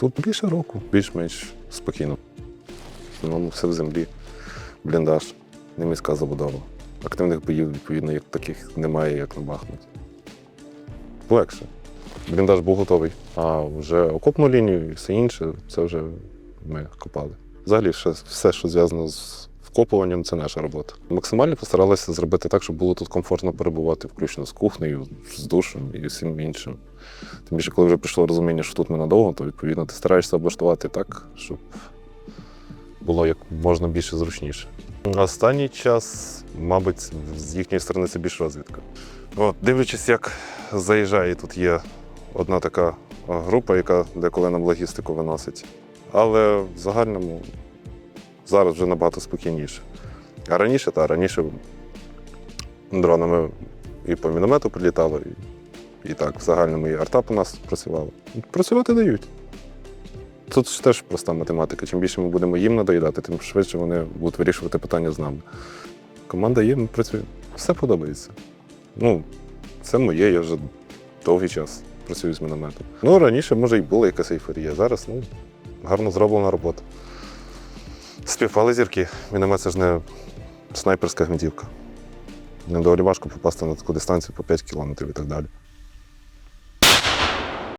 Тут більше року, більш-менш спокійно. В основному все в землі, бліндаж, не міська забудова. Активних боїв, відповідно, як таких немає, як на Бахмуті. Легше. Бліндаж був готовий. А вже окопну лінію і все інше, це вже ми копали. Взагалі, все, що зв'язано з вкопуванням, це наша робота. Максимально постаралися зробити так, щоб було тут комфортно перебувати, включно з кухнею, з душем і всім іншим. Тим більше, коли вже прийшло розуміння, що тут ми надовго, то відповідно ти стараєшся облаштувати так, щоб було як можна більше зручніше. Останній час, мабуть, з їхньої сторони це більш розвідка. От, дивлячись, як заїжджає, тут є одна така група, яка деколи нам логістику виносить. Але в загальному зараз вже набагато спокійніше. А раніше, та раніше дронами і по міномету прилітало, і, і так, в загальному і арта по нас працювала. Працювати дають. Тут теж проста математика. Чим більше ми будемо їм надоїдати, тим швидше вони будуть вирішувати питання з нами. Команда є, ми працюємо. Все подобається. Ну, це моє, я вже довгий час працюю з мінометом. Ну, раніше, може, і була якась ейфорія. Зараз ну, гарно зроблена робота. Співпали зірки. Міномет це ж не снайперська гвинтівка. Недоволі важко попасти на таку дистанцію по 5 кілометрів і так далі.